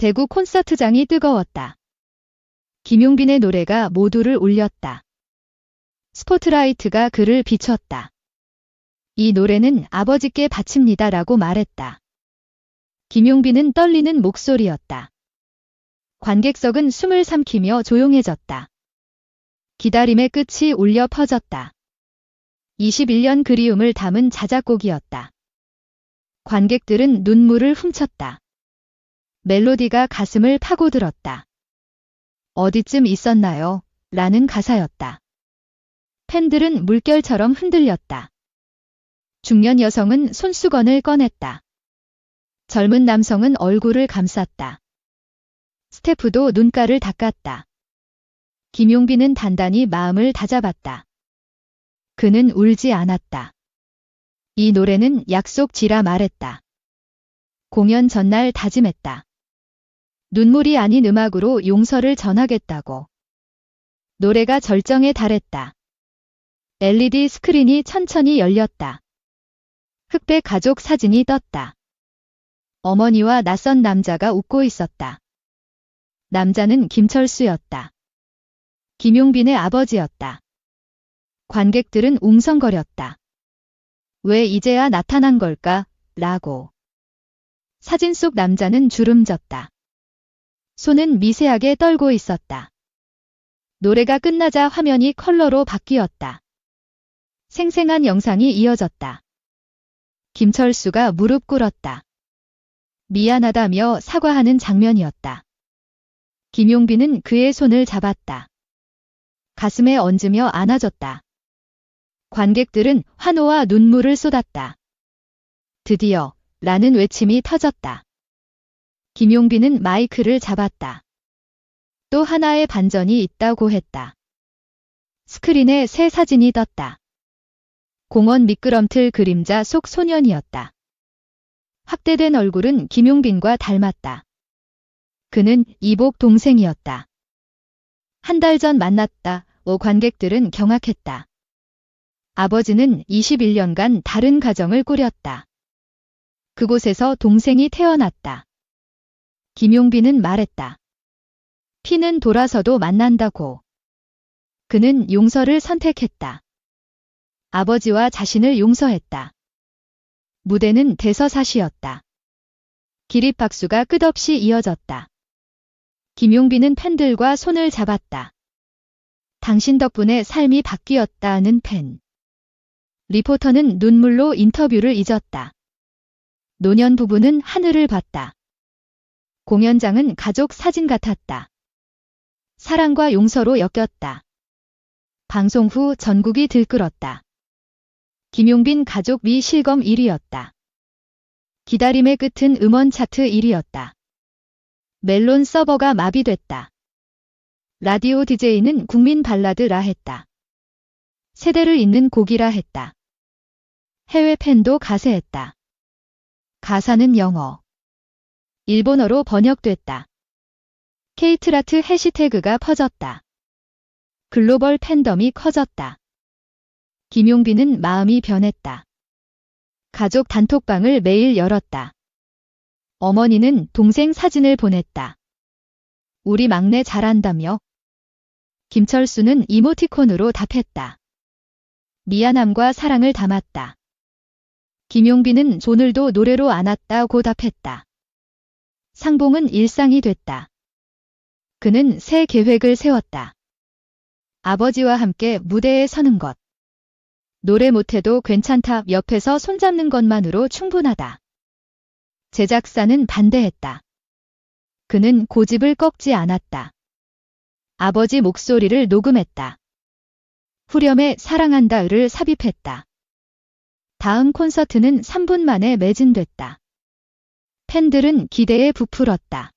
대구 콘서트장이 뜨거웠다. 김용빈의 노래가 모두를 울렸다. 스포트라이트가 그를 비췄다. 이 노래는 아버지께 바칩니다 라고 말했다. 김용빈은 떨리는 목소리였다. 관객석은 숨을 삼키며 조용해졌다. 기다림의 끝이 울려 퍼졌다. 21년 그리움을 담은 자작곡이었다. 관객들은 눈물을 훔쳤다. 멜로디가 가슴을 파고들었다. 어디쯤 있었나요? 라는 가사였다. 팬들은 물결처럼 흔들렸다. 중년 여성은 손수건을 꺼냈다. 젊은 남성은 얼굴을 감쌌다. 스태프도 눈가를 닦았다. 김용빈은 단단히 마음을 다잡았다. 그는 울지 않았다. 이 노래는 약속지라 말했다. 공연 전날 다짐했다. 눈물이 아닌 음악으로 용서를 전하겠다고. 노래가 절정에 달했다. LED 스크린이 천천히 열렸다. 흑백 가족 사진이 떴다. 어머니와 낯선 남자가 웃고 있었다. 남자는 김철수였다. 김용빈의 아버지였다. 관객들은 웅성거렸다. 왜 이제야 나타난 걸까? 라고. 사진 속 남자는 주름졌다. 손은 미세하게 떨고 있었다. 노래가 끝나자 화면이 컬러로 바뀌었다. 생생한 영상이 이어졌다. 김철수가 무릎 꿇었다. 미안하다며 사과하는 장면이었다. 김용빈은 그의 손을 잡았다. 가슴에 얹으며 안아줬다. 관객들은 환호와 눈물을 쏟았다. 드디어 라는 외침이 터졌다. 김용빈은 마이크를 잡았다. 또 하나의 반전이 있다고 했다. 스크린에 새 사진이 떴다. 공원 미끄럼틀 그림자 속 소년이었다. 확대된 얼굴은 김용빈과 닮았다. 그는 이복 동생이었다. 한 달 전 만났다. 오 관객들은 경악했다. 아버지는 21년간 다른 가정을 꾸렸다. 그곳에서 동생이 태어났다. 김용빈은 말했다. 피는 돌아서도 만난다고. 그는 용서를 선택했다. 아버지와 자신을 용서했다. 무대는 대서사시였다. 기립박수가 끝없이 이어졌다. 김용빈은 팬들과 손을 잡았다. 당신 덕분에 삶이 바뀌었다는 팬. 리포터는 눈물로 인터뷰를 잊었다. 노년 부부는 하늘을 봤다. 공연장은 가족 사진 같았다. 사랑과 용서로 엮였다. 방송 후 전국이 들끓었다. 김용빈 가족 미 실검 1위였다. 기다림의 끝은 음원 차트 1위였다. 멜론 서버가 마비됐다. 라디오 DJ는 국민 발라드라 했다. 세대를 잇는 곡이라 했다. 해외 팬도 가세했다. 가사는 영어. 일본어로 번역됐다. 케이트라트 해시태그가 퍼졌다. 글로벌 팬덤이 커졌다. 김용빈은 마음이 변했다. 가족 단톡방을 매일 열었다. 어머니는 동생 사진을 보냈다. 우리 막내 잘한다며? 김철수는 이모티콘으로 답했다. 미안함과 사랑을 담았다. 김용빈은 오늘도 노래로 안았다고 답했다. 상봉은 일상이 됐다. 그는 새 계획을 세웠다. 아버지와 함께 무대에 서는 것. 노래 못해도 괜찮다 옆에서 손잡는 것만으로 충분하다. 제작사는 반대했다. 그는 고집을 꺾지 않았다. 아버지 목소리를 녹음했다. 후렴에 사랑한다를 삽입했다. 다음 콘서트는 3분 만에 매진됐다. 팬들은 기대에 부풀었다.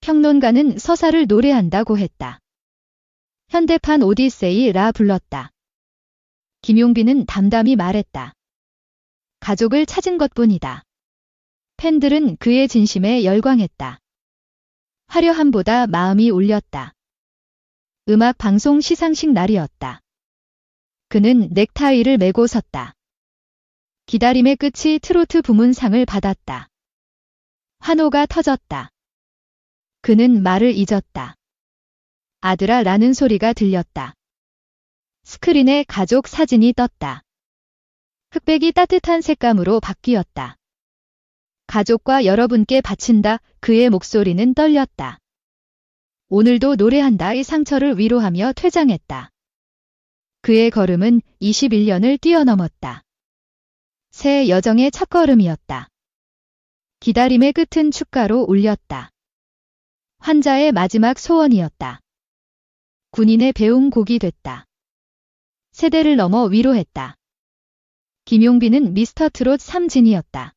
평론가는 서사를 노래한다고 했다. 현대판 오디세이라 불렀다. 김용빈은 담담히 말했다. 가족을 찾은 것뿐이다. 팬들은 그의 진심에 열광했다. 화려함보다 마음이 울렸다. 음악 방송 시상식 날이었다. 그는 넥타이를 메고 섰다. 기다림의 끝이 트로트 부문상을 받았다. 환호가 터졌다. 그는 말을 잊었다. 아들아 라는 소리가 들렸다. 스크린에 가족 사진이 떴다. 흑백이 따뜻한 색감으로 바뀌었다. 가족과 여러분께 바친다. 그의 목소리는 떨렸다. 오늘도 노래한다. 이 상처를 위로하며 퇴장했다. 그의 걸음은 21년을 뛰어넘었다. 새 여정의 첫걸음이었다. 기다림의 끝은 축가로 울렸다. 환자의 마지막 소원이었다. 군인의 배움 곡이 됐다. 세대를 넘어 위로했다. 김용빈은 미스터 트롯 3진이었다.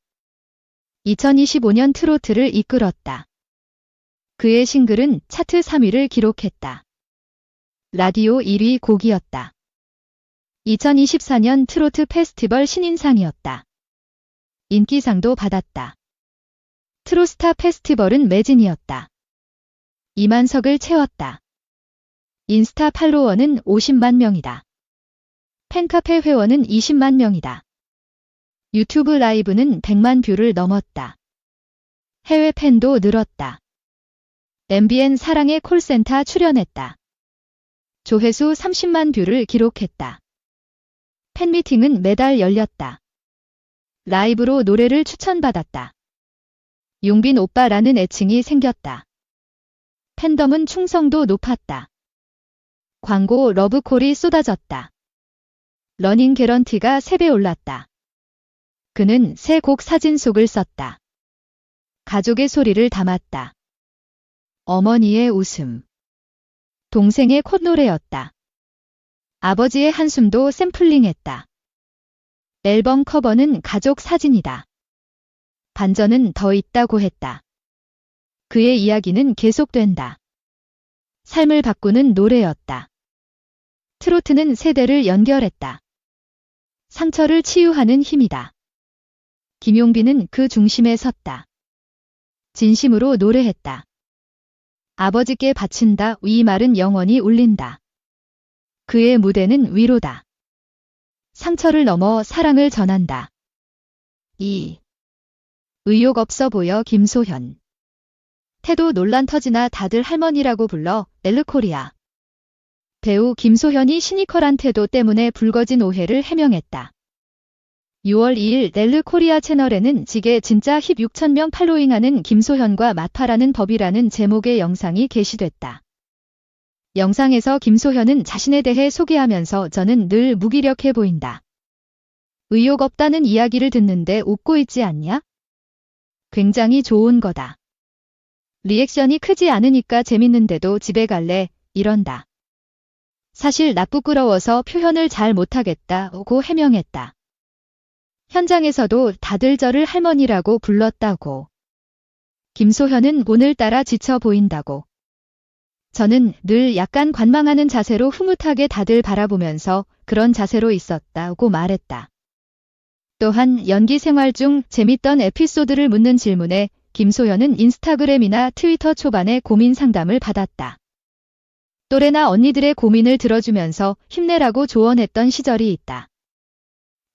2025년 트로트를 이끌었다. 그의 싱글은 차트 3위를 기록했다. 라디오 1위 곡이었다. 2024년 트로트 페스티벌 신인상이었다. 인기상도 받았다. 트로스타 페스티벌은 매진이었다. 2만석을 채웠다. 인스타 팔로워는 50만 명이다. 팬카페 회원은 20만 명이다. 유튜브 라이브는 100만 뷰를 넘었다. 해외 팬도 늘었다. MBN 사랑의 콜센터 출연했다. 조회수 30만 뷰를 기록했다. 팬미팅은 매달 열렸다. 라이브로 노래를 추천받았다. 용빈 오빠라는 애칭이 생겼다. 팬덤은 충성도 높았다. 광고 러브콜이 쏟아졌다. 러닝 개런티가 3배 올랐다. 그는 새 곡 사진 속을 썼다. 가족의 소리를 담았다. 어머니의 웃음. 동생의 콧노래였다. 아버지의 한숨도 샘플링했다. 앨범 커버는 가족 사진이다. 반전은 더 있다고 했다. 그의 이야기는 계속된다. 삶을 바꾸는 노래였다. 트로트는 세대를 연결했다. 상처를 치유하는 힘이다. 김용빈은 그 중심에 섰다. 진심으로 노래했다. 아버지께 바친다. 이 말은 영원히 울린다. 그의 무대는 위로다. 상처를 넘어 사랑을 전한다. 2. 의욕 없어 보여 김소현. 태도 논란 터지나 다들 할머니라고 불러 엘르코리아. 배우 김소현이 시니컬한 태도 때문에 불거진 오해를 해명했다. 6월 2일 넬르 코리아 채널에는 지게 진짜 힙 6천명 팔로잉하는 김소현과 맞파라는 법이라는 제목의 영상이 게시됐다. 영상에서 김소현은 자신에 대해 소개하면서 저는 늘 무기력해 보인다. 의욕 없다는 이야기를 듣는데 웃고 있지 않냐? 굉장히 좋은 거다. 리액션이 크지 않으니까 재밌는데도 집에 갈래, 이런다. 사실 나 부끄러워서 표현을 잘 못하겠다고 해명했다. 현장에서도 다들 저를 할머니라고 불렀다고. 김소현은 오늘따라 지쳐 보인다고. 저는 늘 약간 관망하는 자세로 흐뭇하게 다들 바라보면서 그런 자세로 있었다고 말했다. 또한 연기 생활 중 재밌던 에피소드를 묻는 질문에 김소현은 인스타그램이나 트위터 초반에 고민 상담을 받았다. 또래나 언니들의 고민을 들어주면서 힘내라고 조언했던 시절이 있다.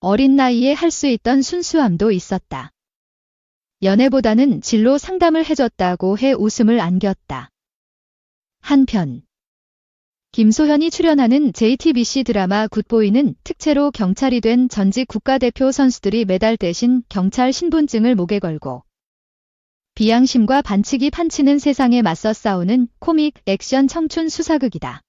어린 나이에 할 수 있던 순수함도 있었다. 연애보다는 진로 상담을 해줬다고 해 웃음을 안겼다. 한편 김소현이 출연하는 JTBC 드라마 굿보이는 특채로 경찰이 된 전직 국가대표 선수들이 매달 대신 경찰 신분증을 목에 걸고 비양심과 반칙이 판치는 세상에 맞서 싸우는 코믹 액션 청춘 수사극이다.